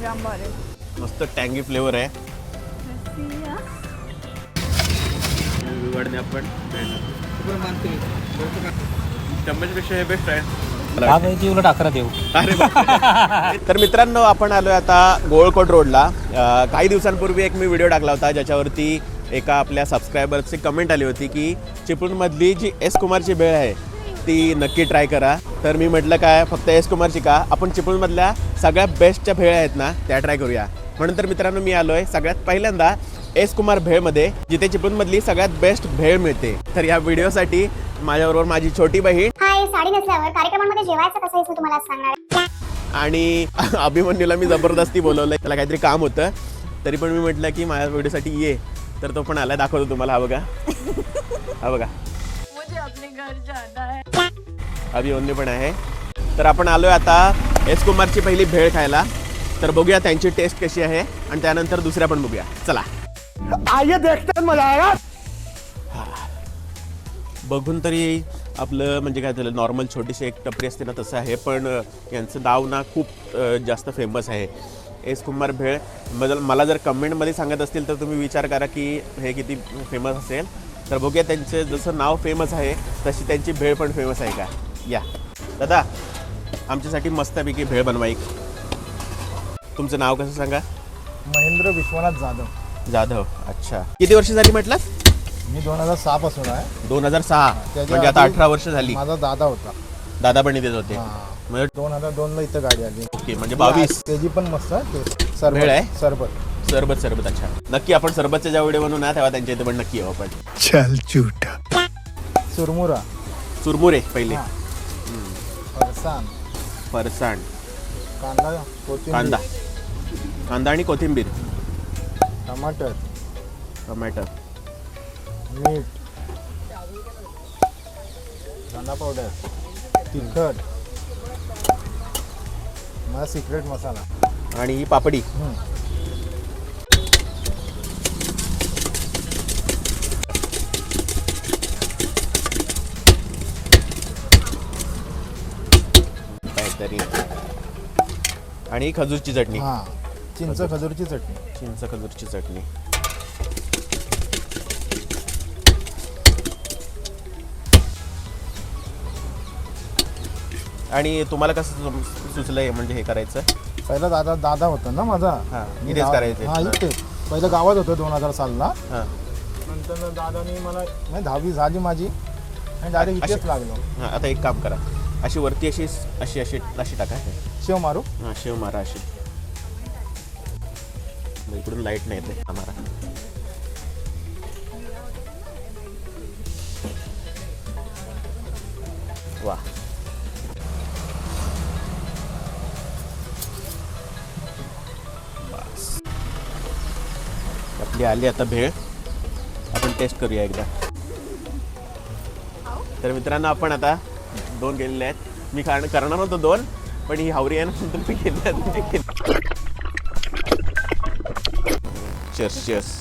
जाम भारी मस्त टँगी फ्लेवर आहे. आपण चम्मचपेक्षा हे बेस्ट आहे. दहा पैकी उलट अकरा देऊ. अरे बापरे. तर मित्रांनो आपण आलोय आता गोळकोट रोडला. अं, काही दिवसांपूर्वी एक मी व्हिडिओ टाकला होता ज्याच्यावरती एका आपल्या सबस्क्रायबरची कमेंट आली होती की चिपळूणमधली जी एस कुमारची भेळ आहे ती नक्की ट्राय करा. तर मी म्हटलं काय फक्त एस कुमारची का? आपण चिपळूणमधल्या सगळ्या बेस्टच्या भेळ आहेत ना त्या ट्राय करूया. म्हणून तर मित्रांनो मी आलोय सगळ्यात पहिल्यांदा एस कुमार भेळमध्ये जिथे चिपळूणमधली सगळ्यात बेस्ट भेळ मिळते. तर या व्हिडिओसाठी माझ्याबरोबर माझी छोटी बहीण हाय साडी नेसल्यावर कार्यक्रमांमध्ये जेवायचं कसं आहे मी तुम्हाला आज सांगणार आहे. आणि अभिमन्यूला मी जबरदस्ती बोलवलंय. त्याला काहीतरी काम होतं. तरी पण मी म्हटलं की माझ्या व्हिडिओसाठी ये. तर तो पण आला दाखवतो तुम्हाला. हा बघा. हा बघा. मुझे अपने घर जाना है। अभिमन्यू पण आहे. तर आपण आलोय आता एस कुमारची पहिली भेळ खायला. तर बघूया त्यांची टेस्ट कशी आहे आणि त्यानंतर दुसऱ्या पण बघूया. चला. आइए देखते हैं मजा आएगा। बघून तरी आपलं म्हणजे काय झालं नॉर्मल छोटीशी एक टपरी असते ना तसं आहे पण यांचं नाव ना खूप जास्त फेमस आहे. एस कुमार भेळ. मला मला जर कमेंटमध्ये सांगत असतील तर तुम्ही विचार करा की हे किती फेमस असेल. तर बघूया त्यांचे जसं नाव फेमस आहे तशी त्यांची भेळ पण फेमस आहे का? या. दादा आमच्यासाठी मस्तपैकी भेळ बनवा एक. तुमचं नाव कसं सांगा? महेंद्र विश्वनाथ जाधव. जाधव. अच्छा. किती वर्ष झाली म्हटलं? मी दोन हजार सहा पासून आहे. दोन हजार सहा. म्हणजे आता अठरा वर्ष झाली. माझा दादा होता. दादा पण इथेच होते. म्हणजे दोन हजार दोन ला इथं गाडी आली. ओके म्हणजे बावीस. त्याची पण मस्त आहे. सरबत आहे? सरबत सरबत. अच्छा. नक्की आपण सरबतच्या ज्या व्हिडिओ बनवू ना तेव्हा त्यांच्या इथे पण नक्की येऊ आपण. चल झूठा चुरमुरा. चुरमुरे पहिले. हा. फरसाण फरसाण कांदा कोथिंबीर. कांदा. कांदा आणि कोथिंबीर. टमाटर. टोमॅटो मीठ. कांदा पावडर तिखट. माझा सिक्रेट मसाला. आणि ही पापडी. हम्म. काहीतरी आणि ही खजूरची चटणी. हा चिंच खजूरची चटणी. चिंच खजूरची चटणी. आणि तुम्हाला कसं सुचलंय म्हणजे हे करायचं? पहिला दादा दादा होता ना माझा? हा, इथेच करायचे. हा इथे. पहिलं गावात होतं दोन हजार सालला. हां. नंतर दादानी मला नाही दहावी झाली माझी. आणि डायरेक्ट इथेच लागलो. हां आता एक काम करा. अशी वरती अशी अशी अशी अशी टाका. शेव मारू? हां शिव मारा अशी. मग इकडून लाइट नाही येते आम्हाला वा. बस. आपली आली आता भेळ. आपण टेस्ट करूया एकदा. तर मित्रांनो आपण आता दोन केलेले आहेत. मी खाण करणार होतो दोन पण ही हावरी आहे ना मी केले. चेस चेस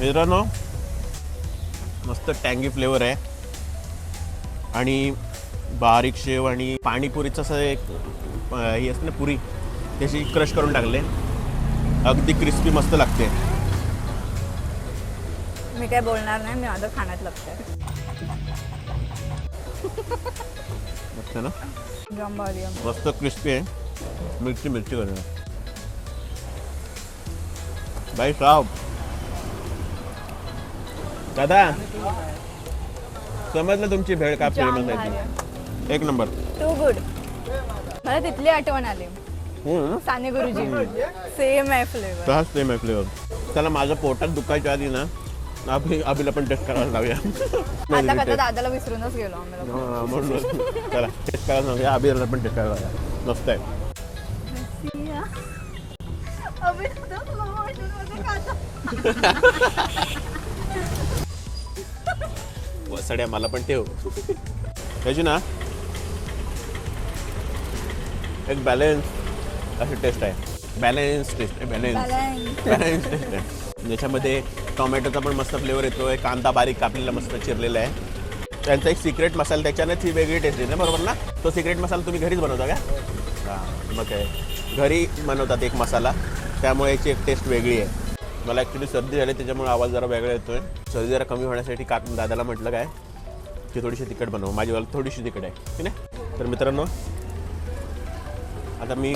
मित्रांनो मस्त टँगी फ्लेवर आहे. आणि बारीक शेव आणि पाणीपुरीचं असं एक ही असते ना पुरी त्याची क्रश करून टाकले. अगदी क्रिस्पी मस्त लागते. मी काय बोलणार नाही मी माझं खाण्यात मस्त ना. मस्त क्रिस्पी आहे. मिरची मिरची करून बाई साहेब. दादा समजलं तुमची भेळ का फेमस आहे. ती? एक नंबर. टू गुड मला तिथली आठवण आली. साने गुरुजी. सेम आहे फ्लेवर तसाच सेम आहे फ्लेवर त्याला माझं पोटात दुखायच्या आधी ना अभि अभिला पण टेस्ट करायला लावूया. आता कदा दादाला विसरूनच गेलो आम्ही लोकं. हा, चला टेस्ट करायला अभिला पण टेस्ट करायला लावूया. मस्त आहे. खाता. वसड्या मला पण ठेव. त्याची ना एक बॅलेन्स अशी टेस्ट आहे. बॅलेन्स टेस्ट आहे बॅलेन्स. बॅलेन्स टेस्ट आहे. ज्याच्यामध्ये टोमॅटोचा पण मस्त फ्लेवर येतोय कांदा बारीक कापलेला मस्त चिरलेला आहे. त्यांचा एक सिक्रेट मसाला त्याच्यानेच ही वेगळी टेस्ट येते ना बरोबर ना? तो सिक्रेट मसाला तुम्ही घरीच बनवता का? हां मग काय. घरी बनवतात एक मसाला त्यामुळे याची एक टेस्ट वेगळी आहे. मला ॲक्च्युली सर्दी झाली त्याच्यामुळे आवाज जरा वेगळा येतोय. सर्दी जरा कमी होण्यासाठी काक दादाला म्हटलं काय की थोडीशी तिखट बनव. माझी वाला थोडीशी तिखट आहे. ठीक आहे तर मित्रांनो आता मी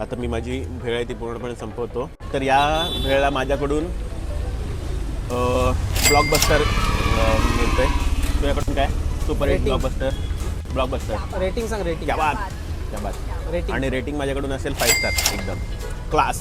आता मी माझी भेळ आहे ती पूर्णपणे संपवतो. तर या भेळला माझ्याकडून ब्लॉकबस्टर मिळतोय. तुझ्याकडून काय? Super hit blockbuster blockbuster rating सांग रेटिंग क्या बात क्या बात. Rating. आणि रेटिंग माझ्याकडून असेल फाईव्ह स्टार एकदम. क्लास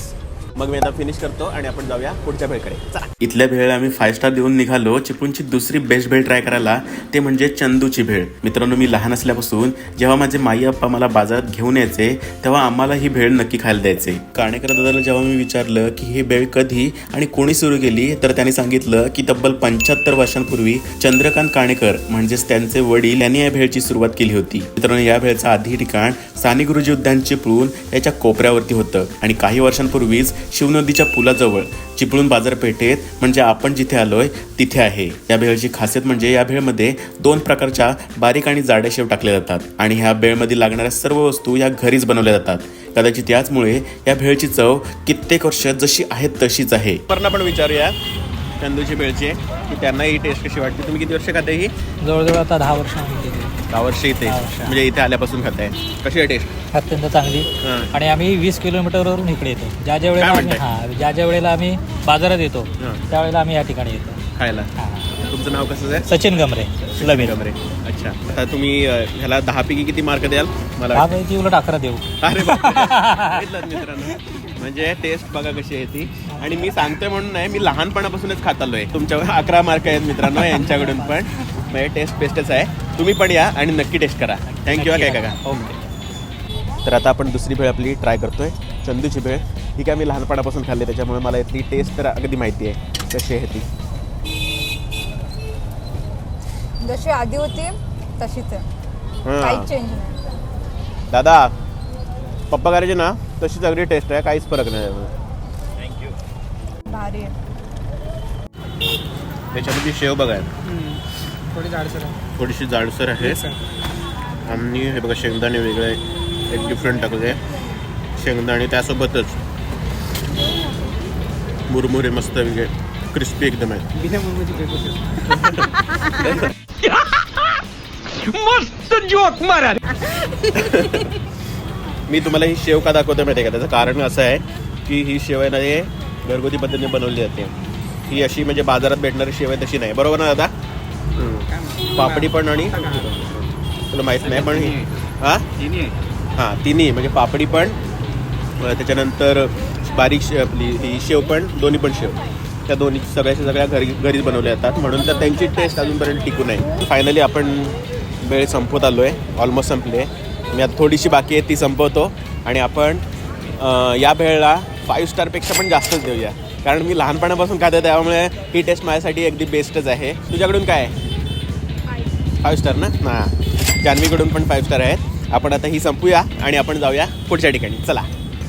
मग मी आता फिनिश करतो आणि आपण जाऊया पुढच्या भेळकडे. इथल्या भेळ आम्ही फाय स्टार देऊन निघालो. चिपळूणची दुसरी बेस्ट भेळ ट्राय करायला ते म्हणजे चंदूची भेळ. मित्रांनो मी लहान असल्यापासून जेव्हा माझे माई अप्पा मला बाजारात घेऊन यायचे तेव्हा आम्हाला ही भेळ नक्की खायला द्यायचे. काणेकर दादाला जेव्हा मी विचारलं की ही भेळ कधी आणि कोणी सुरू केली तर त्यांनी सांगितलं की तब्बल पंच्याहत्तर वर्षांपूर्वी चंद्रकांत काणेकर म्हणजेच त्यांचे वडील यांनी या भेळची सुरुवात केली होती. मित्रांनो या भेळचं आधी ठिकाण साने गुरुजी उद्यान चिपळून याच्या कोपऱ्यावरती होतं. आणि काही वर्षांपूर्वीच शिवनदीच्या पुलाजवळ चिपळूण बाजारपेठेत म्हणजे आपण जिथे आलोय तिथे आहे. या भेळची खासियत म्हणजे या भेळमध्ये दोन प्रकारच्या बारीक आणि जाड्या शेव टाकल्या जातात आणि ह्या भेळमध्ये लागणाऱ्या सर्व वस्तू या घरीच बनवल्या जातात. कदाचित याचमुळे या भेळची चव कित्येक वर्ष जशी आहे तशीच आहे. पण विचारूया चंदूची भेळची की त्यांना ही टेस्ट कशी वाटते? तुम्ही किती वर्ष खाते ही? जवळजवळ आता दहा वर्ष दहा वर्ष इथे दहा वर्ष. म्हणजे इथे आल्यापासून खाताय कशी आहे टेस्ट अत्यंत चांगली. हां. आणि आम्ही वीस किलोमीटरवरून इकडे येतो. ज्या ज्या वेळेला काय आम्ही म्हणताय? हां ज्या ज्या वेळेला आम्ही बाजारात येतो हां. त्यावेळेला आम्ही या ठिकाणी येतो. खायला. हां. तुमचं नाव कसं आहे? सचिन गमरे लबीर गमरे. अच्छा. आता तुम्ही अ, ह्याला दहा पैकी किती मार्क द्याल? मला दहा पैकी उलट अकरा देऊ. अरे बापरे. बघितलं मित्रांनो. म्हणजे टेस्ट बघा कशी आहे ती. आणि मी सांगतोय म्हणून नाही मी लहानपणापासूनच खात आलोय. तुमच्यावर अकरा मार्क आहेत मित्रांनो यांच्याकडून पण. म्हणजे टेस्ट बेस्टच आहे. तुम्ही पण या आणि नक्की टेस्ट करा. थँक्यू काय काका. ओके तर आता आपण दुसरी भेळ आपली ट्राय करतोय. चंदूची भेळ. ही काय मी लहानपणापासून खाल्ली त्याच्यामुळे मला यातली टेस्ट तर अगदी माहिती आहे. कशी आहे ती. जशी आधी होती तशीच आहे. हां. काहीच चेंज नाही. दादा पप्पा करायचे ना? तशीच अगदी टेस्ट आहे काहीच फरक नाही भारी आहे. त्याच्यामध्ये शेव बघा. थोडी जाडसर आहे. थोडीशी जाडसर आहे. आणि हे बघा शेंगदाणे वेगळे एक डिफरंट टाकले. शेंगदाणे त्यासोबतच मुरमुरे मस्त वेगळे. क्रिस्पी एकदम आहे. बिना मुंबईची मी तुम्हाला ही शेव का दाखवतो माहिती आहे का? त्याचं कारण असं आहे की ही शेव आहे ना हे घरगुती पद्धतीने बनवली जाते. ही अशी म्हणजे बाजारात भेटणारी शेव आहे तशी नाही. बरोबर ना दादा. पापडी पण आणि तुला माहीत नाही पण ही हां? हां तिन्ही. म्हणजे पापडी पण त्याच्यानंतर बारीक शे आपली ही शेव पण दोन्ही पण शेव. त्या दोन्ही सगळ्याच्या सगळ्या घरी घरीच बनवल्या जातात. म्हणून तर त्यांची टेस्ट अजूनपर्यंत टिकून आहे फायनली आपण वेळ संपवत आलो आहे ऑलमोस्ट संपली आहे. मी आता थोडीशी बाकी आहे ती संपवतो. आणि आपण या भेळला फाईव्ह स्टारपेक्षा पण जास्तच देऊया. कारण मी लहानपणापासून खाते त्यामुळे ही टेस्ट माझ्यासाठी अगदी बेस्टच आहे. तुझ्याकडून काय आहे? फाईव्ह स्टार ना? हां. जान्हवीकडून पण फाईव्ह स्टार आहेत. आपण आता ही संपूया आणि आपण जाऊया पुढच्या ठिकाणी. चला.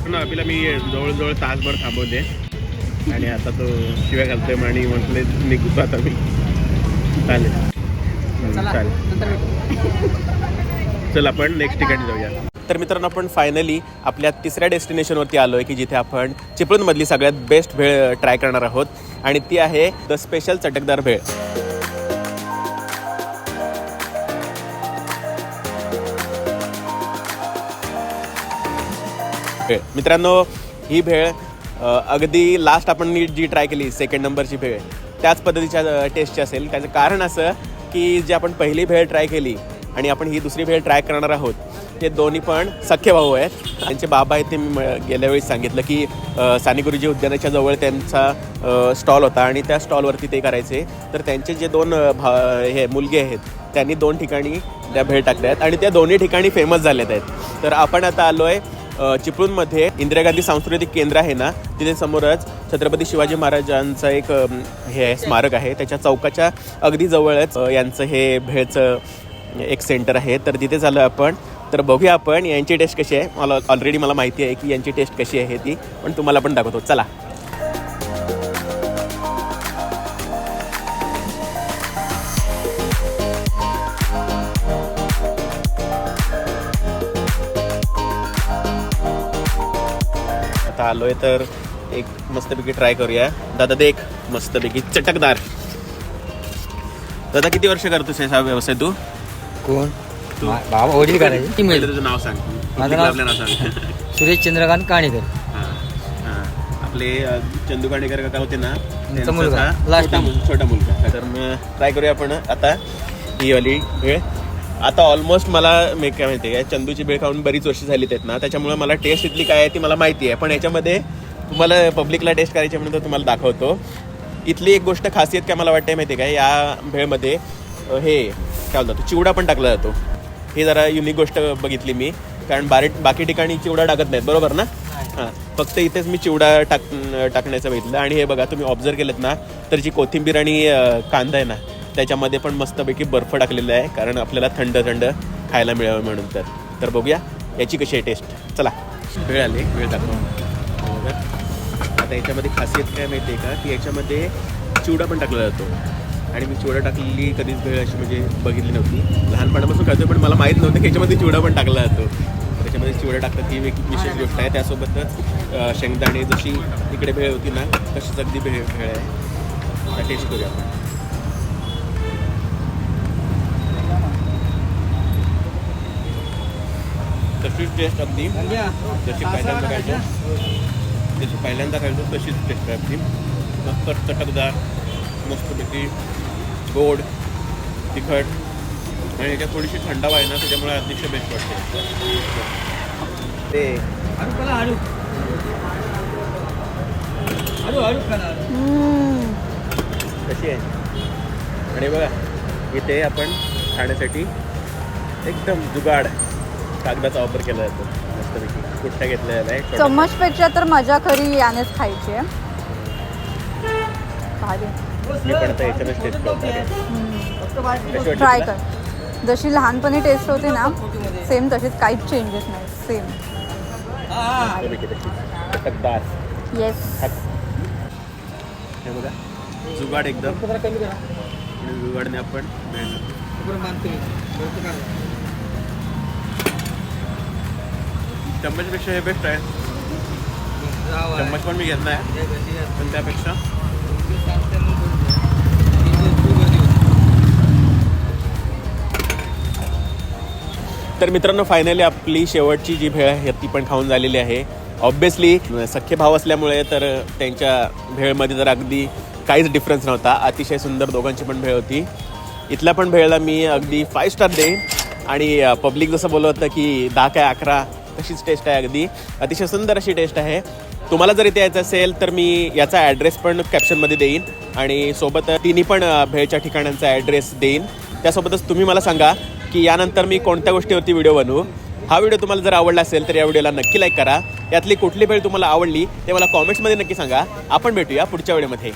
आपल्याला मी जवळजवळ तासभर थांबवते. आणि आता तो शिव्या घालतोय आणि म्हटले निघतो आता मी. चालेल. चालेल. चल आपण नेक्स्ट ठिकाणी जाऊया. तर मित्रांनो आपण फायनली आपल्या तिसऱ्या डेस्टिनेशनवरती आलो आहे की जिथे आपण चिपळूणमधली सगळ्यात बेस्ट भेळ ट्राय करणार आहोत. आणि ती आहे द स्पेशल चटकदार भेळ. भेळ. मित्रांनो ही भेळ अगदी लास्ट आपण जी ट्राय केली सेकंड नंबरची भेळ त्याच पद्धतीच्या टेस्टची असेल. त्याचं कारण असं की जी आपण पहिली भेळ ट्राय केली आणि आपण ही दुसरी भेळ ट्राय करणार आहोत. ते दोन्ही पण सख्खे भाऊ आहेत. त्यांचे बाबा आहेत ते मी गेल्या वेळी सांगितलं की साने गुरुजी उद्यानाच्या जवळ त्यांचा स्टॉल होता आणि त्या स्टॉलवरती ते करायचे. तर त्यांचे जे दोन भा हे मुलगे आहेत त्यांनी दोन ठिकाणी त्या भेळ टाकल्या आहेत आणि त्या दोन्ही ठिकाणी फेमस झाल्यात आहेत. तर आपण आता आलो आहे चिपळूणमध्ये. इंदिरा गांधी सांस्कृतिक केंद्र आहे ना तिथे समोरच छत्रपती शिवाजी महाराजांचं एक हे स्मारक आहे. त्याच्या चौकाच्या अगदी जवळच यांचं हे भेळचं एक सेंटर आहे. तर तिथे झालं आपण. तर बघूया आपण यांची टेस्ट कशी आहे. मला ऑलरेडी मला माहिती आहे की यांची टेस्ट कशी आहे ती. पण तुम्हाला पण दाखवतो. चला. आता आलोय तर एक मस्तपैकी ट्राय करूया. दादा देख मस्तपैकी चटकदार. दादा किती वर्ष करतोस हा व्यवसाय तू? कोण. मा- बाबा वडील करायचे ती पहिलं मिळेल तुझं नाव सांग. माझं नाव- आपलं नाव सांग. सुरेश चंद्रकांत काणेकर. हां, हां. आपले अ, चंदू काणेकर काका होते ना? मुलगा. हा Last छोटा time. मुल- छोटा मुलगा. तर मग ट्राय करूया आपण आता. ही वाली भेळ आता ऑलमोस्ट मला मी काय माहिती आहे चंदूची भेळ खाऊन बरीच वर्ष झाली आहेत ना. त्याच्यामुळे मला टेस्ट इथली काय आहे ती मला माहिती आहे. पण याच्यामध्ये तुम्हाला पब्लिकला टेस्ट करायची म्हणून तर तुम्हाला दाखवतो. इथली एक गोष्ट खासियत काय मला वाटते माहिती आहे का या भेळमध्ये हे काय बोलतात चिवडा पण टाकला जातो. ही जरा युनिक गोष्ट बघितली मी. कारण बारे बाकी ठिकाणी चिवडा टाकत नाहीत बरोबर ना? हां. फक्त इथेच मी चिवडा टाक टाकण्याचं बघितलं. आणि हे बघा तुम्ही ऑब्झर्व केलं ना तर जी कोथिंबीर आणि कांदा आहे ना त्याच्यामध्ये पण मस्तपैकी बर्फ टाकलेला आहे. कारण आपल्याला थंड थंड खायला मिळावं म्हणून तर. तर बघूया याची कशी आहे टेस्ट चला. वेळ आली वेळ दाखवा. आता याच्यामध्ये खासियत काय माहिती आहे का? की याच्यामध्ये चिवडा पण टाकला जातो. आणि मी चिवडा टाकलेली कधीच वेळ अशी म्हणजे बघितली नव्हती. लहानपणापासून खातो पण मला माहीत नव्हतं की याच्यामध्ये चिवडा पण टाकला जातो. त्याच्यामध्ये चिवडा टाकतात ही एक विशेष गोष्ट आहे. त्यासोबतच शेंगदाणे जशी इकडे भेळ होती ना तशीच अगदी भेळ भेळ आहे. आता टेस्ट करूया आपण. तशीच टेस्ट अगदी. जशी पहिल्यांदा खायचो जशी पहिल्यांदा खायचो तशीच टेस्ट आहे अगदी. मस्त चटकदार मस्तपैकी गोड तिखट आणि याच्यात थोडीशी थंडावा आहे ना त्याच्यामुळे अतिशय बेस्ट वाटते. ते. कशी आहे? आणि बघा इथे आपण खाण्यासाठी एकदम जुगाड कागदाचा वापर केला जातो. मस्तपैकी कुठ्ठा घेतलेला आहे. चम्मचपेक्षा तर मजा खरी यानेच खायची आहे. भारी. मी पण आता याच्यानेच टेस्ट करतो कशी वाटली ट्राय? कर. जशी लहानपणी टेस्ट होती ना सेम तशीच काहीच चेंजेस नाही. सेम येस हे बघा. जुगाड एकदम. आणि जुगाडने आपण चम्मचपेक्षा हे बेस्ट आहे. चम्मच पण मी घेतला आहे पण त्यापेक्षा तर मित्रांनो फायनली आपली शेवटची जी भेळ आहे ती पण खाऊन झालेली आहे. ऑब्विसली सख्खे भाव असल्यामुळे तर त्यांच्या भेळमध्ये तर अगदी काहीच डिफरन्स नव्हता. अतिशय सुंदर दोघांची पण भेळ होती. इथल्या पण भेळला मी अगदी फाय स्टार देईन. आणि पब्लिक जसं बोललं होतं की दहा काय अकरा? तशीच टेस्ट आहे अगदी. अतिशय सुंदर अशी टेस्ट आहे. तुम्हाला जर इथे यायचं असेल तर मी याचा ॲड्रेस पण कॅप्शनमध्ये देईन. आणि सोबत तिन्ही पण भेळच्या ठिकाणांचा ॲड्रेस देईन. त्यासोबतच तुम्ही मला सांगा की यानंतर मी कोणत्या गोष्टीवरती व्हिडिओ बनवू? हा व्हिडिओ तुम्हाला जर आवडला असेल तर या व्हिडिओला नक्की लाईक करा. यातली कुठली भेळ तुम्हाला आवडली ते मला कॉमेंट्समध्ये नक्की सांगा. आपण भेटूया पुढच्या वेळेमध्ये